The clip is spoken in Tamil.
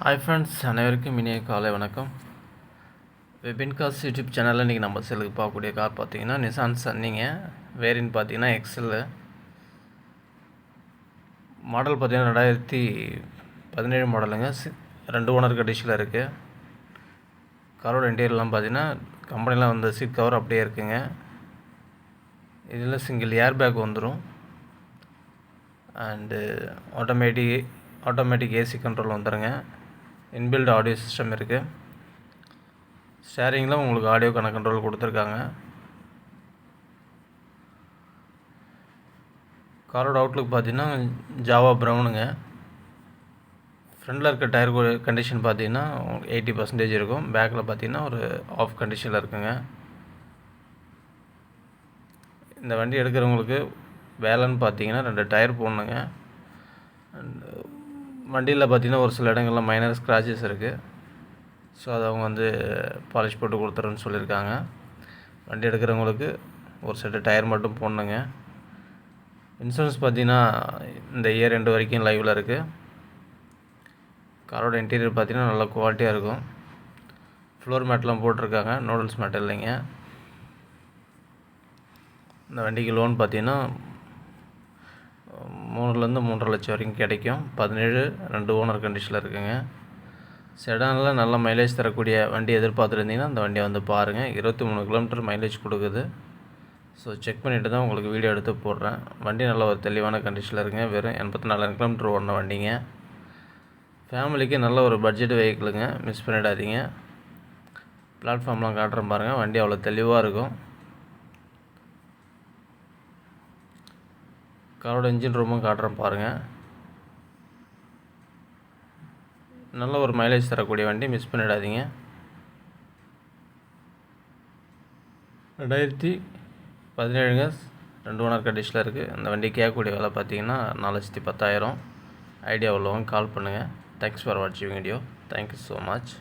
ஹாய் ஃப்ரெண்ட்ஸ் அனைவருக்கும் இனிய காலை வணக்கம். வெபின்காஸ் யூடியூப் சேனலில் இன்றைக்கி நம்ம செல்லுக்கு பார்க்கக்கூடிய கார் பார்த்தீங்கன்னா நிசான் சன்னிங்க வேரின் பார்த்தீங்கன்னா எக்ஸல் மாடல் பார்த்தீங்கன்னா ரெண்டாயிரத்தி பதினேழு மாடலுங்க ரெண்டு ஓனர் கண்டிஷனில் இருக்குது காரோட இன்டீரியர்லாம் பார்த்தீங்கன்னா கம்பெனிலாம் வந்த சீட் கவர் அப்படியே இருக்குங்க. இதில் சிங்கிள் ஏர் பேக் வந்துடும் and automatic automatic AC control வந்துடுங்க இன்பில்ட் ஆடியோ சிஸ்டம் இருக்குது ஸ்டேரிங்கில் உங்களுக்கு ஆடியோக்கான கண்ட்ரோல் கொடுத்துருக்காங்க. காரோட அவுட்லுக் பார்த்தீங்கன்னா ஜாவா ப்ரௌனுங்க ஃப்ரண்டில் இருக்க டயர் கண்டிஷன் பார்த்தீங்கன்னா எயிட்டி பர்சன்டேஜ் இருக்கும். பேக்கில் பார்த்தீங்கன்னா ஒரு ஆஃப் கண்டிஷனில் இருக்குங்க. இந்த வண்டி எடுக்கிறவங்களுக்கு வேலைன்னு பார்த்தீங்கன்னா ரெண்டு டயர் போடணுங்க. வண்டியில் பார்த்தீங்கன்னா ஒரு சில இடங்களில் மைனர் ஸ்க்ராச்சஸ் இருக்குது ஸோ அதை அவங்க வந்து பாலிஷ் போட்டு கொடுத்துறேன்னு சொல்லியிருக்காங்க. வண்டி எடுக்கிறவங்களுக்கு ஒரு செட்டு டயர் மட்டும் போடணுங்க. இன்சூரன்ஸ் பார்த்திங்கன்னா இந்த இயர் ரெண்டு வரைக்கும் லைவில் இருக்குது காரோட இன்டீரியர் பார்த்திங்கன்னா நல்ல குவாலிட்டியாக இருக்கும். ஃப்ளோர் மேட்லாம் போட்டிருக்காங்க. நூடுல்ஸ் மேட் இல்லைங்க. இந்த வண்டிக்கு லோன் பார்த்தீங்கன்னா மூணுலேருந்து மூன்றரை லட்சம் வரைக்கும் கிடைக்கும். பதினேழு ரெண்டு ஓனர் கண்டிஷனில் இருக்குங்க. செடானில் நல்ல மைலேஜ் தரக்கூடிய வண்டி எதிர்பார்த்துருந்தீங்கன்னா அந்த வண்டியை வந்து பாருங்கள் இருபத்தி மூணு கிலோமீட்டர் மைலேஜ் கொடுக்குது. ஸோ செக் பண்ணிவிட்டு தான் உங்களுக்கு வீடியோ எடுத்து போடுறேன். வண்டி நல்ல ஒரு தெளிவான கண்டிஷனில் இருக்குங்க. வெறும் எண்பத்தி நாலாயிரம் கிலோமீட்டர் ஓடின வண்டிங்க. ஃபேமிலிக்கு நல்ல ஒரு பட்ஜெட் வெஹிக்கிளுங்க மிஸ் பண்ணிடாதீங்க. பிளாட்ஃபார்ம்லாம் காட்டுறேன் பாருங்கள் வண்டி அவ்வளோ தெளிவாக இருக்கும். காரோட இன்ஜின் ரூமும் காட்டுறேன் பாருங்கள் நல்ல ஒரு மைலேஜ் தரக்கூடிய வண்டி மிஸ் பண்ணிடாதீங்க. ரெண்டாயிரத்தி பதினேழுங்க ரெண்டு ஓனர் கண்டிஷனில் இருக்குது அந்த வண்டி கேட்கக்கூடிய விலை பார்த்தீங்கன்னா நாலு லட்சத்தி பத்தாயிரம். ஐடியா உள்ளவங்க கால் பண்ணுங்கள் தேங்க்ஸ் ஃபார் வாட்சிங் video thank you so much